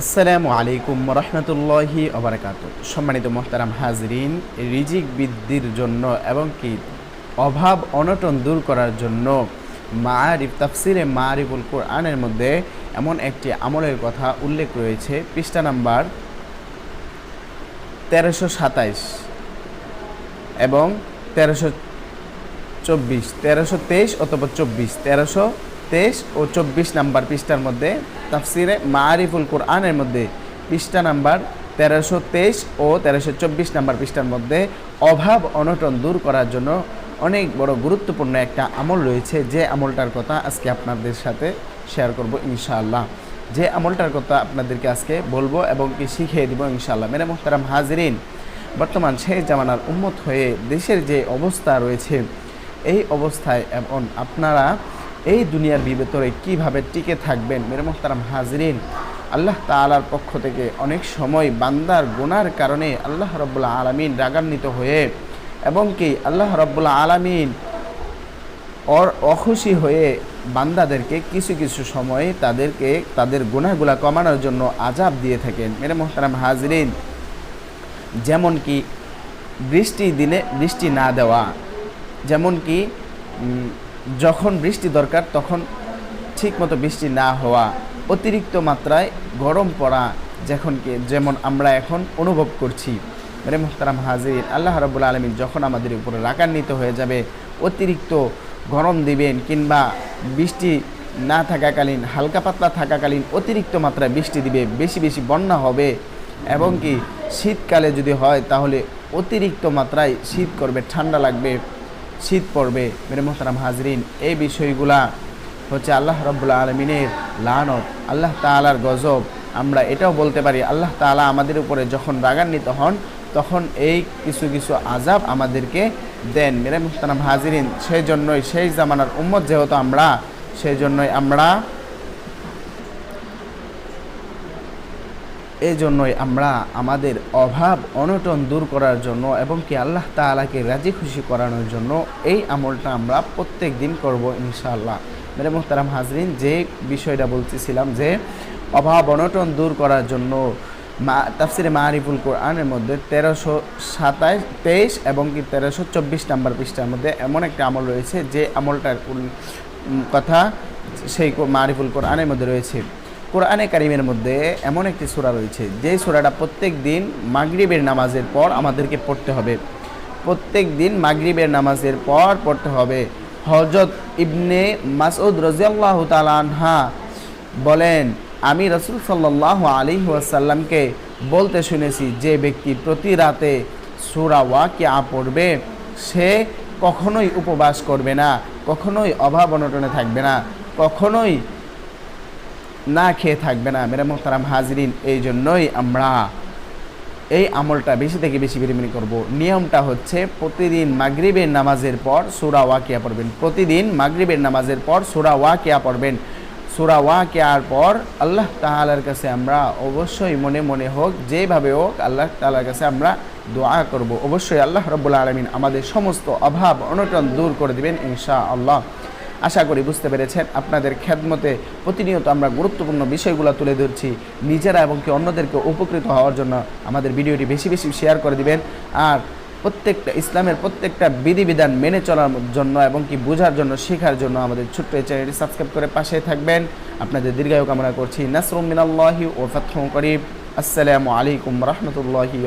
আসসালামু আলাইকুম রহমতুল্লাহি অবরাকাত সম্মানিত মোহতারাম হাজরিন, রিজিক বৃদ্ধির জন্য এবং কি অভাব অনটন দূর করার জন্য মারিফ তাফসিরে মারিফুল কোরআনের মধ্যে এমন একটি আমলের কথা উল্লেখ রয়েছে। পৃষ্ঠা নাম্বার তেরোশো সাতাইশ এবং তেরোশো চব্বিশ, তেরোশো তেইশ অথবা চব্বিশ, তেরোশো তেইশ ও চব্বিশ নাম্বার পৃষ্ঠার মধ্যে, তাফসিরে মারিফুল কোরআনের মধ্যে, পৃষ্ঠা নাম্বার তেরোশো তেইশ ও তেরোশো চব্বিশ নাম্বার পৃষ্ঠার মধ্যে অভাব অনটন দূর করার জন্য অনেক বড় গুরুত্বপূর্ণ একটা আমল রয়েছে। যে আমলটার কথা আজকে আপনাদের সাথে শেয়ার করব ইনশাআল্লাহ। যে আমলটার কথা আপনাদেরকে আজকে বলব এবং কি শিখিয়ে দিব ইনশাআল্লাহ। মেরে মোহতারাম হাজরিন, বর্তমান সেই জামানার উন্মত হয়ে দেশের যে অবস্থা রয়েছে, এই অবস্থায় এবং আপনারা এই দুনিয়ার ভিতরে কীভাবে টিকে থাকবেন? মেরে মোহতারাম হাজরিন, আল্লাহ তালার পক্ষ থেকে অনেক সময় বান্দার গোনার কারণে আল্লাহ রব্বুল্লা আলমিন রাগান্বিত হয়ে এবং কি আল্লাহ রব্বুল্লা আলমিন অর অখুশি হয়ে বান্দাদেরকে কিছু কিছু সময়ে তাদেরকে তাদের গুনাহগুলা কমানোর জন্য আজাব দিয়ে থাকেন। মেরে মোহতারাম হাজরিন, যেমন কি বৃষ্টি দিনে বৃষ্টি না দেওয়া, যেমন কি যখন বৃষ্টি দরকার, তখন ঠিকমতো বৃষ্টি না হওয়া অতিরিক্ত মাত্রায় গরম পড়া যখন কি যেমন আমরা এখন অনুভব করছি। মানে মোহতারাম হাজির, আল্লাহ রবুল্লা আলমিন যখন আমাদের উপরে রাগান্বিত হয়ে যাবে, অতিরিক্ত গরম দিবেন কিংবা বৃষ্টি না থাকাকালীন, হালকা পাতলা থাকাকালীন অতিরিক্ত মাত্রায় বৃষ্টি দিবে, বেশি বেশি বন্যা হবে। এবং কি, শীতকালে যদি হয়, তাহলে অতিরিক্ত মাত্রায় শীত করবে, ঠান্ডা লাগবে। শীত পড়বে, মেরে মোহতারাম হাজরিন। এই বিষয়গুলা হচ্ছে আল্লাহ রব্বুল্লা আলমিনের লানত, আল্লাহ তালার গজব। আমরা এটাও বলতে পারি, আল্লাহ তালা আমাদের উপরে যখন রাগান্বিত হন, তখন এই কিছু কিছু আজাব আমাদেরকে দেন। মেরে মোহতারাম হাজিরিন সেই জন্যই সেই জামানার উম্মত যেহেতু আমরা সেই জন্যই আমরা এই জন্যই আমরা আমাদের অভাব, অনটন দূর করার জন্য এবং কি আল্লাহ তালাকে রাজি খুশি করানোর জন্য এই আমলটা আমরা প্রত্যেক দিন করব ইনশাআল্লাহ। মেরে মোহতারাম হাজরিন, যে বিষয়টা বলতেছিলাম যে অভাব, অনটন দূর করার জন্য মা, তাফসিরে মা মারিফুল কোরআনের মধ্যে তেরোশো সাতাশ তেইশ এবং কি তেরোশো চব্বিশ নাম্বার পৃষ্ঠার মধ্যে এমন একটা আমল রয়েছে যে আমলটার কথা সেই কো- মারিফুল কোরআনের মধ্যে রয়েছে। কোরআনে কারিমের মধ্যে এমন একটি সূরা রয়েছে, যে সূরাটা প্রত্যেক দিন মাগরিবের নামাজের পর আমাদেরকে পড়তে হবে। প্রত্যেক দিন মাগরিবের নামাজের পর পড়তে হবে। হজরত ইবনে মাসউদ রাজিয়াল্লাহু তাআলা আনহা বলেন, আমি রসুল সাল্লাহ আলী ওয়াসাল্লামকে বলতে শুনেছি, যে ব্যক্তি প্রতি রাতে সুরা ওয়াকিয়া পড়বে, সে কখনোই উপবাস করবে না, কখনোই অভাব অনটনে থাকবে না, কখনোই না খেয়ে থাকবে না, মেরা মোহতারাম হাজরিন, এই জন্যই আমরা এই আমলটা বেশি থেকে বেশি পরিমাণে করব। নিয়মটা হচ্ছে প্রতিদিন মাগরিবের নামাজের পর সুরা ওয়াকিয়া পড়বেন। প্রতিদিন মাগরিবের নামাজের পর সুরা ওয়াকিয়া পড়বেন। সুরা ওয়াকিয়ার পর আল্লাহ তাআলার কাছে আমরা অবশ্যই মনে মনে হোক, যেভাবে হোক আল্লাহ তাআলার কাছে আমরা দোয়া করব। অবশ্যই আল্লাহ রব্বুল আলমিন আমাদের সমস্ত অভাব, অনটন দূর করে দিবেন ইনশা আল্লাহ আশা করি বুঝতে পেরেছেন। আপনাদের খেদমতে প্রতিনিয়ত আমরা গুরুত্বপূর্ণ বিষয়গুলো তুলে ধরছি। নিজেরা এবং কি অন্যদেরকে উপকৃত হওয়ার জন্য আমাদের ভিডিওটি বেশি বেশি শেয়ার করে দিবেন। আর প্রত্যেকটা ইসলামের প্রত্যেকটা বিধিবিধান মেনে চলার জন্য এবং কি বোঝার জন্য, শেখার জন্য আমাদের ছোট্ট এই চ্যানেলটি সাবস্ক্রাইব করে পাশে থাকবেন। আপনাদের দীর্ঘায়ু কামনা করছি। নাসরুম মিনাল্লাহি ও ফাতহ করিব আসসালামু আলাইকুম রহমতুল্লাহি